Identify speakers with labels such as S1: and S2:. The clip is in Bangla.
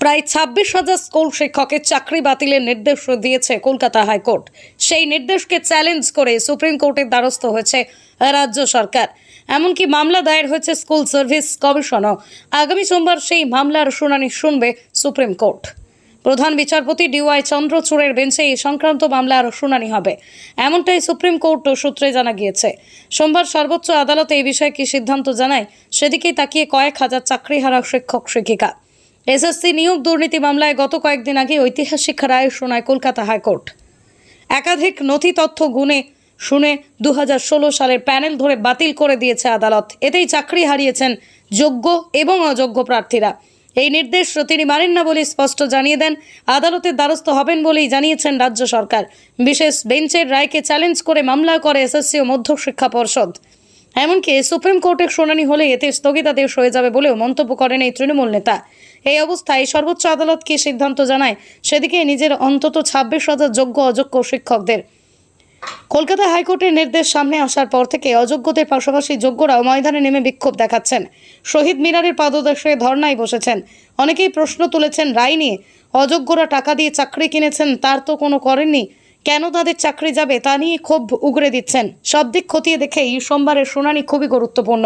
S1: প্রায় ছাব্বিশ হাজার স্কুল শিক্ষকের চাকরি বাতিলের নির্দেশ দিয়েছে কলকাতা হাইকোর্ট। সেই নির্দেশকে চ্যালেঞ্জ করে সুপ্রিম কোর্টের দ্বারস্থ হয়েছে রাজ্য সরকার। এমনকি মামলা দায়ের হয়েছে স্কুল সার্ভিস কমিশনও। আগামী সোমবার সেই মামলার শুনানি শুনবে সুপ্রিম কোর্ট। প্রধান বিচারপতি ডিওয়াই চন্দ্রচূড়ের বেঞ্চে এই সংক্রান্ত মামলার শুনানি হবে। এমনটাই সুপ্রিম কোর্ট সূত্রে জানা গিয়েছে। সোমবার সর্বোচ্চ আদালতে এই বিষয়ে কি সিদ্ধান্ত জানায়, সেদিকেই তাকিয়ে কয়েক হাজার চাকরিহারা শিক্ষক শিক্ষিকা এসএসসি নিয়োগ দুর্নীতি মামলায় গত কয়েকদিন আগে ঐতিহাসিক রায় শোনায় কলকাতা হাইকোর্ট। একাধিক নথি তথ্য গুণে শুনে দুহাজার ষোলো সালের প্যানেল ধরে বাতিল করে দিয়েছে আদালত। এতেই চাকরি হারিয়েছেন যোগ্য এবং অযোগ্য প্রার্থীরা। এই নির্দেশ তিনি মানেন না বলে স্পষ্ট জানিয়ে দেন। আদালতের দ্বারস্থ হবেন বলেই জানিয়েছেন রাজ্য সরকার। বিশেষ বেঞ্চের রায়কে চ্যালেঞ্জ করে মামলা করে এসএসসি ও মধ্যশিক্ষা পর্ষদ। এমনকি সুপ্রিম কোর্টের শুনানি হলে এতে স্থগিতাদেশ হয়ে যাবে বলেও মন্তব্য করেন এই তৃণমূল নেতা। এই অবস্থায় সর্বোচ্চ আদালত কি সিদ্ধান্ত জানায়, সেদিকে নিজের অন্তত ছাব্বিশ হাজার যোগ্য অযোগ্য শিক্ষকদের। কলকাতা হাইকোর্টের নির্দেশ সামনে আসার পর থেকে অযোগ্যদের পাশাপাশি যোগ্যরাও ময়দানে নেমে বিক্ষোভ দেখাচ্ছেন। শহীদ মিনারের পাদদেশে ধর্নায় বসেছেন। অনেকেই প্রশ্ন তুলেছেন, রায় নিয়ে অযোগ্যরা টাকা দিয়ে চাকরি কিনেছেন, তার তো কোনো করেননি। কেন তাদের চাকরি যাবে তা নিয়ে ক্ষোভ উগরে দিচ্ছেন। সব দিক খতিয়ে দেখেই সোমবারের শুনানি খুবই গুরুত্বপূর্ণ।